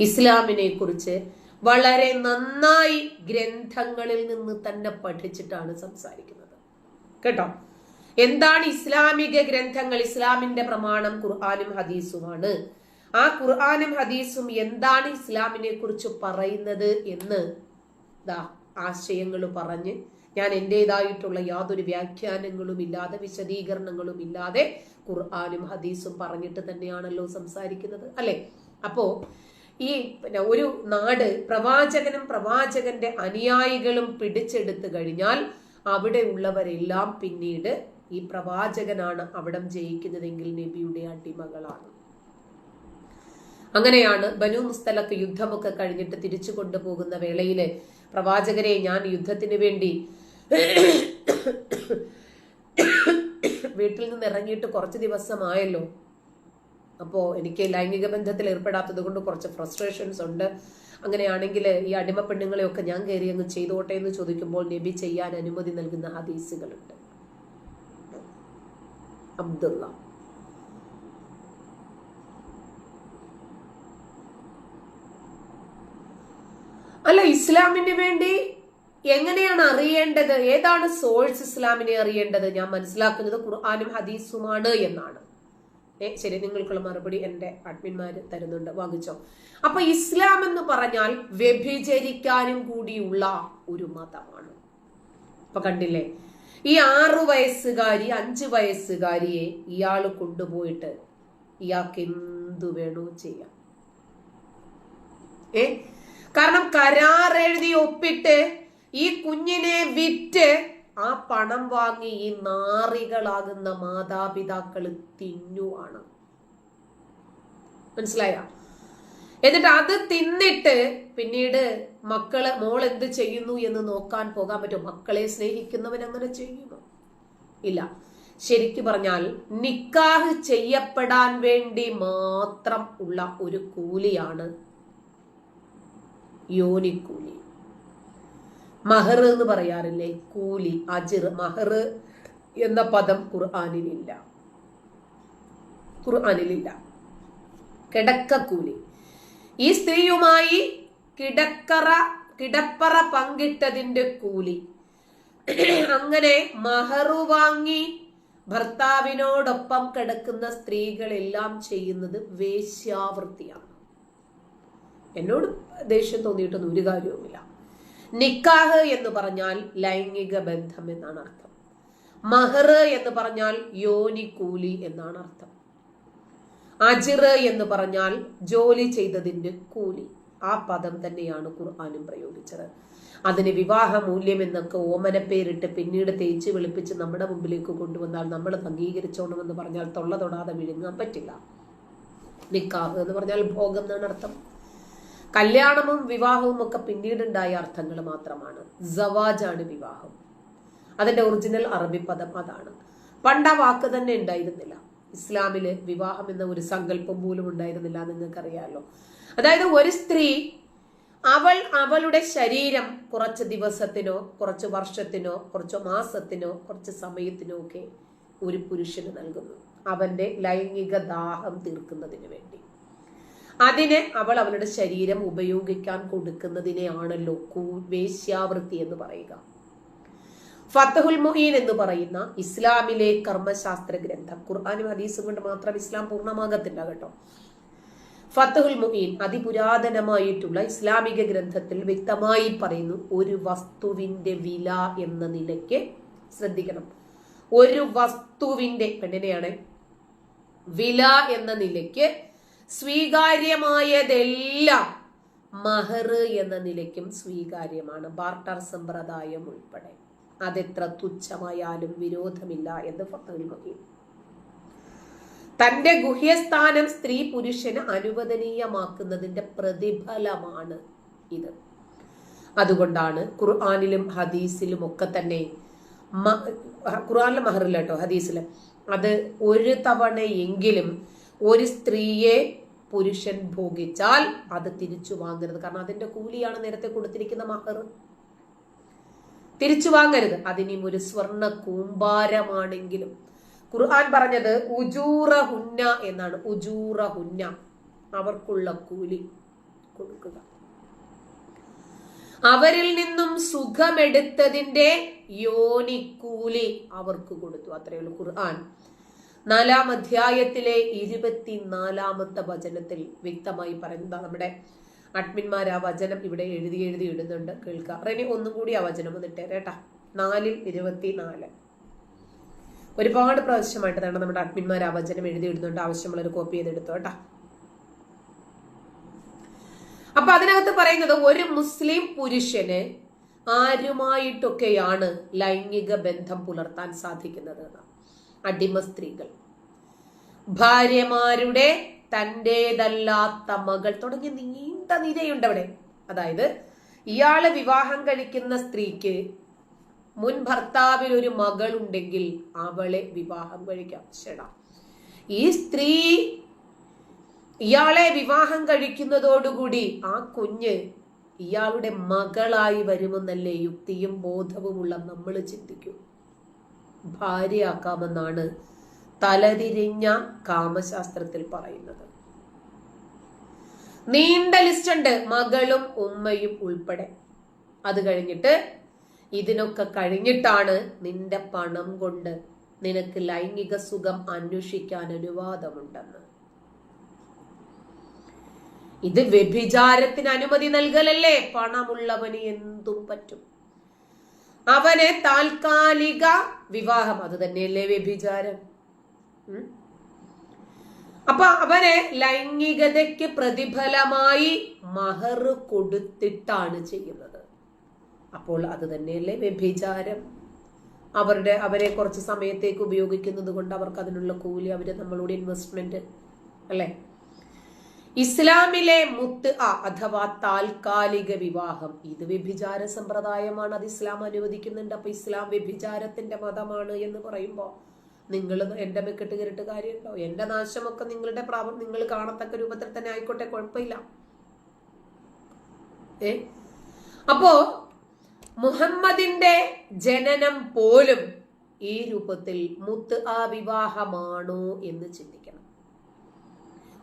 ഇസ്ലാമിനെ കുറിച്ച് വളരെ നന്നായി ഗ്രന്ഥങ്ങളിൽ നിന്ന് തന്നെ പഠിച്ചിട്ടാണ് സംസാരിക്കുന്നത്. കേട്ടോ? എന്താണ് ഇസ്ലാമിക ഗ്രന്ഥങ്ങൾ? ഇസ്ലാമിന്റെ പ്രമാണം ഖുർആാനും ഹദീസുമാണ്. ആ ഖുർആാനും ഹദീസും എന്താണ് ഇസ്ലാമിനെ കുറിച്ച് പറയുന്നത് എന്ന് ദാ ആശയങ്ങൾ പറഞ്ഞ് ഞാൻ എന്റെതായിട്ടുള്ള യാതൊരു വ്യാഖ്യാനങ്ങളും ഇല്ലാതെ വിശദീകരണങ്ങളും ഇല്ലാതെ ഖുർആാനും ഹദീസും പറഞ്ഞിട്ട് തന്നെയാണല്ലോ സംസാരിക്കുന്നത് അല്ലെ? അപ്പോ ഈ പിന്നെ ഒരു നാട് പ്രവാചകനും പ്രവാചകന്റെ അനുയായികളും പിടിച്ചെടുത്തു കഴിഞ്ഞാൽ അവിടെ ഉള്ളവരെല്ലാം പിന്നീട് ഈ പ്രവാചകനാണ് അവിടം ജയിക്കുന്നതെങ്കിൽ നബിയുടെ അടിമകളാണ്. അങ്ങനെയാണ് ബനു മുസ്തലക്ക് യുദ്ധമൊക്കെ കഴിഞ്ഞിട്ട് തിരിച്ചു കൊണ്ടുപോകുന്ന വേളയിൽ പ്രവാചകരെ ഞാൻ യുദ്ധത്തിന് വേണ്ടി വീട്ടിൽ നിന്ന് ഇറങ്ങിയിട്ട് കുറച്ച് ദിവസമായല്ലോ. അപ്പോൾ എനിക്ക് ലൈംഗിക ബന്ധത്തിൽ ഏർപ്പെടാത്തത് കൊണ്ട് കുറച്ച് ഫ്രസ്ട്രേഷൻസ് ഉണ്ട്. അങ്ങനെയാണെങ്കിൽ ഈ അടിമ പെണ്ണുങ്ങളെയൊക്കെ ഞാൻ കയറി അങ്ങ് ചെയ്തോട്ടെ എന്ന് ചോദിക്കുമ്പോൾ നബി ചെയ്യാൻ അനുമതി നൽകുന്ന ഹദീസുകളുണ്ട്. അബ്ദുള്ള. അല്ല ഇസ്ലാമിന് വേണ്ടി എങ്ങനെയാണ് അറിയേണ്ടത്? ഏതാണ് സോഴ്സ് ഇസ്ലാമിനെ അറിയേണ്ടത്? ഞാൻ മനസ്സിലാക്കുന്നത് ഖുർആാനും ഹദീസുമാണ് എന്നാണ്. ഏ ശരി നിങ്ങൾക്കുള്ള മറുപടി എന്റെ അഡ്മിന്മാർ തരുന്നുണ്ട്. വാങ്ങിച്ചോ. അപ്പൊ ഇസ്ലാം എന്ന് പറഞ്ഞാൽ വ്യഭിചരിക്കാനും കൂടിയുള്ള ഒരു മതമാണ്. അപ്പൊ കണ്ടില്ലേ? ഈ ആറു വയസ്സുകാരി അഞ്ച് വയസ്സുകാരിയെ ഇയാൾ കൊണ്ടുപോയിട്ട് ഇയാൾക്ക് എന്തു വേണോ ചെയ്യാം. ഏ? കാരണം കരാർ എഴുതി ഒപ്പിട്ട് ഈ കുഞ്ഞിനെ വിറ്റ് ആ പണം വാങ്ങി ഈ നാറികളാകുന്ന മാതാപിതാക്കൾ തിന്നുവാണ് മനസ്സിലായ? എന്നിട്ട് അത് തിന്നിട്ട് പിന്നീട് മക്കളെ മോൾ എന്ത് ചെയ്യുന്നു എന്ന് നോക്കാൻ പോകാൻ പറ്റും. മക്കളെ സ്നേഹിക്കുന്നവൻ അങ്ങനെ ചെയ്യുമോ? ഇല്ല. ശരിക്കു പറഞ്ഞാൽ നിക്കാഹ് ചെയ്യപ്പെടാൻ വേണ്ടി മാത്രം ഉള്ള ഒരു കൂലിയാണ് യോനിക്കൂലി. മഹർ എന്ന് പറയാറില്ലേ? കൂലി അജിർ മഹർ എന്ന പദം ഖുർആാനിലില്ല. ഖുർആാനിലില്ല. കിടക്കക്കൂലി. ഈ സ്ത്രീയുമായി കിടക്കറ കിടപ്പറ പങ്കിട്ടതിന്റെ കൂലി. അങ്ങനെ മഹറു വാങ്ങി ഭർത്താവിനോടൊപ്പം കിടക്കുന്ന സ്ത്രീകളെല്ലാം ചെയ്യുന്നത് വേശ്യാവൃത്തിയാണ്. എന്നോട് ദേഷ്യം തോന്നിയിട്ടൊന്നും ഒരു കാര്യവുമില്ല. നിക്കാഹ് എന്ന് പറഞ്ഞാൽ ലൈംഗിക ബന്ധം എന്നാണ് അർത്ഥം. മഹർ എന്ന് പറഞ്ഞാൽ യോനി കൂലി എന്നാണ് അർത്ഥം. അജിർ എന്ന് പറഞ്ഞാൽ ജോലി ചെയ്തതിന്റെ കൂലി. ആ പദം തന്നെയാണ് ഖുർആാനും പ്രയോഗിച്ചത്. അതിന് വിവാഹ മൂല്യം എന്നൊക്കെ ഓമന പേരിട്ട് പിന്നീട് തേച്ച് വെളുപ്പിച്ച് നമ്മുടെ മുമ്പിലേക്ക് കൊണ്ടുവന്നാൽ നമ്മൾ അംഗീകരിച്ചോണമെന്ന് പറഞ്ഞാൽ തൊള്ള തൊടാതെ വിഴുങ്ങാൻ പറ്റില്ല. നിക്കാഹ് എന്ന് പറഞ്ഞാൽ ഭോഗം എന്നാണ് അർത്ഥം. കല്യാണവും വിവാഹവും ഒക്കെ പിന്നീടുണ്ടായ അർത്ഥങ്ങൾ മാത്രമാണ്. ജവാജാണ് വിവാഹം. അതിന്റെ ഒറിജിനൽ അറബി പദം അതാണ്. പണ്ട് ആ വാക്ക് തന്നെ ഉണ്ടായിരുന്നില്ല. ഇസ്ലാമിൽ വിവാഹം എന്ന ഒരു സങ്കല്പം പോലും ഉണ്ടായിരുന്നില്ല നിങ്ങൾക്കറിയാലോ. അതായത് ഒരു സ്ത്രീ അവൾ അവളുടെ ശരീരം കുറച്ച് ദിവസത്തിനോ കുറച്ച് വർഷത്തിനോ കുറച്ച് മാസത്തിനോ കുറച്ച് സമയത്തിനോ ഒക്കെ ഒരു പുരുഷന് നൽകുന്നു. അവന്റെ ലൈംഗിക ദാഹം തീർക്കുന്നതിന് വേണ്ടി. അതിന് അവൾ അവളുടെ ശരീരം ഉപയോഗിക്കാൻ കൊടുക്കുന്നതിനെയാണല്ലോ വേശ്യാവൃത്തി എന്ന് പറയുക. ഫത്തഹുൽ മുഹീൻ എന്ന് പറയുന്ന ഇസ്ലാമിലെ കർമ്മശാസ്ത്ര ഗ്രന്ഥം. ഖുർആാനും ഹദീസും കൊണ്ട് മാത്രം ഇസ്ലാം പൂർണമാകത്തില്ല കേട്ടോ. ഫത്തഹുൽ മുഹീൻ അതിപുരാതനമായിട്ടുള്ള ഇസ്ലാമിക ഗ്രന്ഥത്തിൽ വ്യക്തമായി പറയുന്നു ഒരു വസ്തുവിന്റെ വില എന്ന നിലയ്ക്ക് ശ്രദ്ധിക്കണം. ഒരു വസ്തുവിന്റെ പെണ്ണിനെയാണ് വില എന്ന നിലയ്ക്ക് സ്വീകാര്യമായതെല്ലാം മഹർ എന്ന നിലയ്ക്കും സ്വീകാര്യമാണ്. ബാർട്ടർ സമ്പ്രദായം ഉൾപ്പെടെ. അതെത്ര തുച്ഛമായാലും വിരോധമില്ല എന്ന് മഹീൻ തന്റെ ഗുഹ്യസ്ഥാനം സ്ത്രീ പുരുഷന് അനുവദനീയമാക്കുന്നതിന്റെ പ്രതിഫലമാണ് ഇത്. അതുകൊണ്ടാണ് ഖുർആാനിലും ഹദീസിലും ഒക്കെ തന്നെ ഖുർആാനിലും മഹറില്ല ഹദീസിൽ. അത് ഒരു തവണയെങ്കിലും ഒരു സ്ത്രീയെ പുരുഷൻ ഭോഗിച്ചാൽ അത് തിരിച്ചു വാങ്ങരുത്. കാരണം അതിന്റെ കൂലിയാണ് നേരത്തെ കൊടുത്തിരിക്കുന്ന മഹർ. തിരിച്ചു വാങ്ങരുത്. അതിനും ഒരു സ്വർണ കൂമ്പാരമാണെങ്കിലും. ഖുർആൻ പറഞ്ഞത് ഉജൂറ ഹുന്ന എന്നാണ്. ഉജൂറ ഹുന്ന അവർക്കുള്ള കൂലി കൊടുക്കുക. അവരിൽ നിന്നും സുഖമെടുത്തതിന്റെ യോനിക്കൂലി അവർക്ക് കൊടുത്തു. അത്രയുള്ളൂ ഖുർആൻ. നാലാം അധ്യായത്തിലെ ഇരുപത്തിനാലാമത്തെ വചനത്തിൽ വ്യക്തമായി പറയുന്നത് നമ്മുടെ അഡ്മിന്മാർ ആ വചനം ഇവിടെ എഴുതി എഴുതി ഇടുന്നുണ്ട്. കേൾക്കുക റെനി ഒന്നും കൂടി ആ വചനം വന്നിട്ട് കേട്ടാ. നാലിൽ ഇരുപത്തിനാല്. ഒരുപാട് പ്രാവശ്യമായിട്ട് തന്നെ നമ്മുടെ അഡ്മിന്മാർ ആ വചനം എഴുതി ഇടുന്നുണ്ട്. ആവശ്യമുള്ളൊരു കോപ്പി ചെയ്തെടുത്തു കേട്ടാ. അപ്പൊ അതിനകത്ത് പറയുന്നത് ഒരു മുസ്ലിം പുരുഷന് ആരുമായിട്ടൊക്കെയാണ് ലൈംഗിക ബന്ധം പുലർത്താൻ സാധിക്കുന്നത് അടിമ സ്ത്രീകൾ. ഭാര്യമാരുടെ തന്റെതല്ലാത്ത മകൾ തുടങ്ങിയ നീണ്ട നിരയുണ്ട് അവിടെ. അതായത് ഇയാളെ വിവാഹം കഴിക്കുന്ന സ്ത്രീക്ക് മുൻ ഭർത്താവിൽ ഒരു മകൾ ഉണ്ടെങ്കിൽ അവളെ വിവാഹം കഴിക്കാം. ശട ഈ സ്ത്രീ ഇയാളെ വിവാഹം കഴിക്കുന്നതോടുകൂടി ആ കുഞ്ഞ് ഇയാളുടെ മകളായി വരുമെന്നല്ലേ യുക്തിയും ബോധവുമുള്ള നമ്മൾ ചിന്തിക്കൂ. ഭാര്യയാക്കാമെന്നാണ് തലതിരിഞ്ഞ കാമശാസ്ത്രത്തിൽ പറയുന്നത്. നീണ്ട ലിസ്റ്റ് ഉണ്ട് മകളും ഉമ്മയും ഉൾപ്പെടെ. അത് കഴിഞ്ഞിട്ട് ഇതിനൊക്കെ കഴിഞ്ഞിട്ടാണ് നിന്റെ പണം കൊണ്ട് നിനക്ക് ലൈംഗിക സുഖം അന്വേഷിക്കാൻ അനുവാദമുണ്ടെന്ന്. ഇത് വ്യഭിചാരത്തിന് അനുമതി നൽകലല്ലേ? പണമുള്ളവന് എന്തും പറ്റും. അവന് താൽക്കാലിക വിവാഹം. അത് തന്നെയല്ലേ വ്യഭിചാരം അപ്പൊ അവനെ ലൈംഗികതയ്ക്ക് പ്രതിഫലമായി മഹർ കൊടുത്തിട്ടാണ് ചെയ്യുന്നത്. അപ്പോൾ അത് തന്നെയല്ലേ വ്യഭിചാരം അവരുടെ അവരെ കുറച്ച് സമയത്തേക്ക് ഉപയോഗിക്കുന്നത് കൊണ്ട് അവർക്ക് അതിനുള്ള കൂലി അവർ നമ്മളോട് ഇൻവെസ്റ്റ്മെന്റ് അല്ലേ? ഇസ്ലാമിലെ മുത്ത് ആ അഥവാ താൽക്കാലിക വിവാഹം. ഇത് വ്യഭിചാര സമ്പ്രദായമാണ്. അത് ഇസ്ലാം അനുവദിക്കുന്നുണ്ട്. അപ്പൊ ഇസ്ലാം വ്യഭിചാരത്തിന്റെ മതമാണ് എന്ന് പറയുമ്പോൾ നിങ്ങൾ എന്റെ മെക്കെട്ട് കയറിട്ട് കാര്യമുണ്ടോ എന്റെ നാശമൊക്കെ നിങ്ങളുടെ പ്രാപം നിങ്ങൾ കാണത്തക്ക രൂപത്തിൽ തന്നെ ആയിക്കോട്ടെ കുഴപ്പമില്ല. ഏ? അപ്പോ മുഹമ്മദിന്റെ ജനനം പോലും ഈ രൂപത്തിൽ മുത്ത് ആ വിവാഹമാണോ എന്ന് ചിന്തിക്കണം.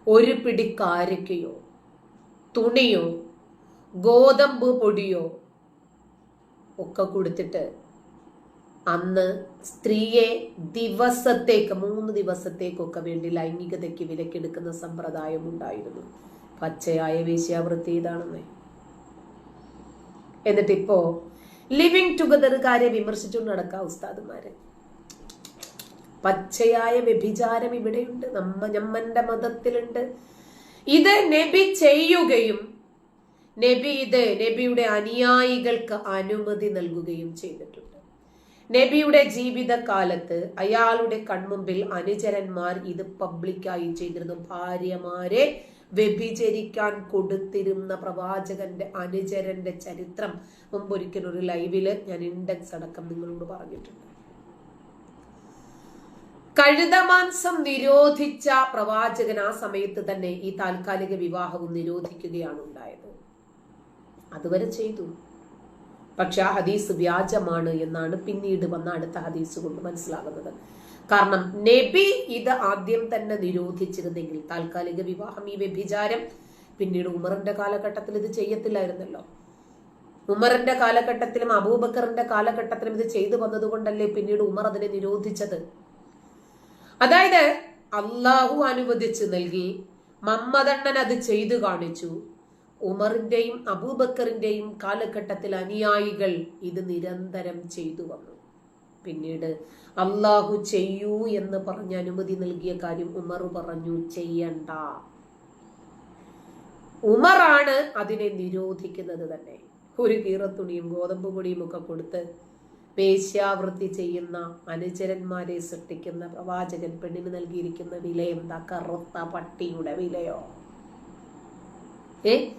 ഒരു പിടി കാരക്കയോ തുണിയോ ഗോതമ്പ് പൊടിയോ ഒക്കെ കൊടുത്തിട്ട് അന്ന് സ്ത്രീയെ ദിവസത്തേക്ക് മൂന്ന് ദിവസത്തേക്കൊക്കെ വേണ്ടി ലൈംഗികതയ്ക്ക് വിലക്കെടുക്കുന്ന സമ്പ്രദായം ഉണ്ടായിരുന്നു. പച്ചയായ വേശ്യാവൃത്തി ഇതാണെന്നേ. എന്നിട്ടിപ്പോ ലിവിങ് കാര്യം വിമർശിച്ചു നടക്കാം ഉസ്താദുമാരെ. പച്ചയായ വ്യഭിചാരം ഇവിടെയുണ്ട്. നമ്മ ഞമ്മന്റെ മതത്തിലുണ്ട്. ഇത് നബി ചെയ്യുകയും നബി ഇത് നബിയുടെ അനുയായികൾക്ക് അനുമതി നൽകുകയും ചെയ്തിട്ടുണ്ട്. നബിയുടെ ജീവിതകാലത്ത് അയാളുടെ കൺമുമ്പിൽ അനുചരന്മാർ ഇത് പബ്ലിക്കായി ചെയ്തിരുന്നു. ഭാര്യമാരെ വ്യഭിചരിക്കാൻ കൊടുത്തിരുന്ന പ്രവാചകന്റെ അനുചരന്റെ ചരിത്രം. മുമ്പൊരിക്കലൊരു ലൈവിൽ ഞാൻ ഇൻഡെക്സ് അടക്കം നിങ്ങളോട് പറഞ്ഞിട്ടുണ്ട്. കഴുതമാംസം നിരോധിച്ച പ്രവാചകൻ ആ സമയത്ത് തന്നെ ഈ താൽക്കാലിക വിവാഹവും നിരോധിക്കുകയാണ് ഉണ്ടായത്. അതുവരെ ചെയ്തു. പക്ഷെ ആ ഹദീസ് വ്യാജമാണ് എന്നാണ് പിന്നീട് വന്ന അടുത്ത ഹദീസ് കൊണ്ട് മനസ്സിലാകുന്നത്. കാരണം നബി ഇത് ആദ്യം തന്നെ നിരോധിച്ചിരുന്നെങ്കിൽ താൽക്കാലിക വിവാഹം ഈ വ്യഭിചാരം പിന്നീട് ഉമറിന്റെ കാലഘട്ടത്തിൽ ഇത് ചെയ്യത്തില്ലായിരുന്നല്ലോ. ഉമറിന്റെ കാലഘട്ടത്തിലും അബൂബക്കറിന്റെ കാലഘട്ടത്തിലും ഇത് ചെയ്തു വന്നതുകൊണ്ടല്ലേ പിന്നീട് ഉമർ അതിനെ നിരോധിച്ചത്? അതായത് അള്ളാഹു അനുവദിച്ച് നൽകി മമ്മദണ്ണൻ അത് ചെയ്തു കാണിച്ചു. ഉമറിന്റെയും അബൂബക്കറിന്റെയും കാലഘട്ടത്തിൽ അനുയായികൾ ഇത് നിരന്തരം ചെയ്തു വന്നു. പിന്നീട് അള്ളാഹു ചെയ്യൂ എന്ന് പറഞ്ഞ് അനുമതി നൽകിയ കാര്യം ഉമർ പറഞ്ഞു ചെയ്യണ്ട. ഉമറാണ് അതിനെ നിരോധിക്കുന്നത് തന്നെ. ഒരു കീറത്തുണിയും ഗോതമ്പ് പൊടിയും ഒക്കെ കൊടുത്ത് വേശ്യാവൃത്തി ചെയ്യുന്ന അനുചരന്മാരെ സൃഷ്ടിക്കുന്ന പ്രവാചകൻ പെണ്ണിന് നൽകിയിരിക്കുന്ന വില എന്താ കറുത്ത പട്ടിയുടെ വിലയോ? ഏ?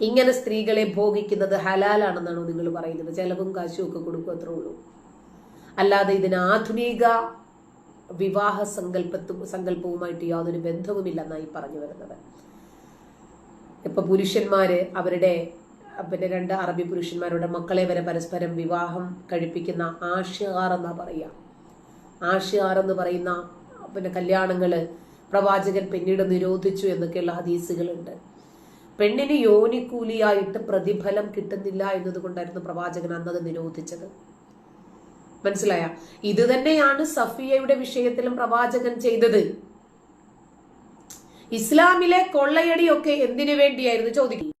ഇങ്ങനെ സ്ത്രീകളെ ഭോഗിക്കുന്നത് ഹലാലാണെന്നാണോ നിങ്ങൾ പറയുന്നത്? ചെലവും കാശും ഒക്കെ കൊടുക്കും അത്രേ ഉള്ളൂ. അല്ലാതെ ഇതിന് ആധുനിക വിവാഹ സങ്കല്പത്തും സങ്കല്പവുമായിട്ട് യാതൊരു ബന്ധവുമില്ലെന്നായി പറഞ്ഞു വരുന്നത്. ഇപ്പൊ പുരുഷന്മാര് അവരുടെ പിന്നെ രണ്ട് അറബി പുരുഷന്മാരുടെ മക്കളെ വരെ പരസ്പരം വിവാഹം കഴിപ്പിക്കുന്ന ആഷിയാർ എന്നാ പറയുക ആഷിയാർ എന്ന് പറയുന്ന പിന്നെ കല്യാണങ്ങൾ പ്രവാചകൻ പിന്നീട് നിരോധിച്ചു എന്നൊക്കെയുള്ള ഹദീസുകളുണ്ട്. പെണ്ണിന് യോനിക്കൂലിയായിട്ട് പ്രതിഫലം കിട്ടുന്നില്ല എന്നതുകൊണ്ടായിരുന്നു പ്രവാചകൻ അന്നത് നിരോധിച്ചത്. മനസ്സിലായ? ഇത് തന്നെയാണ് സഫിയയുടെ വിഷയത്തിലും പ്രവാചകൻ ചെയ്തത്. ഇസ്ലാമിലെ കൊള്ളയടിയൊക്കെ എന്തിനു വേണ്ടിയായിരുന്നു ചോദിക്കുന്നത്?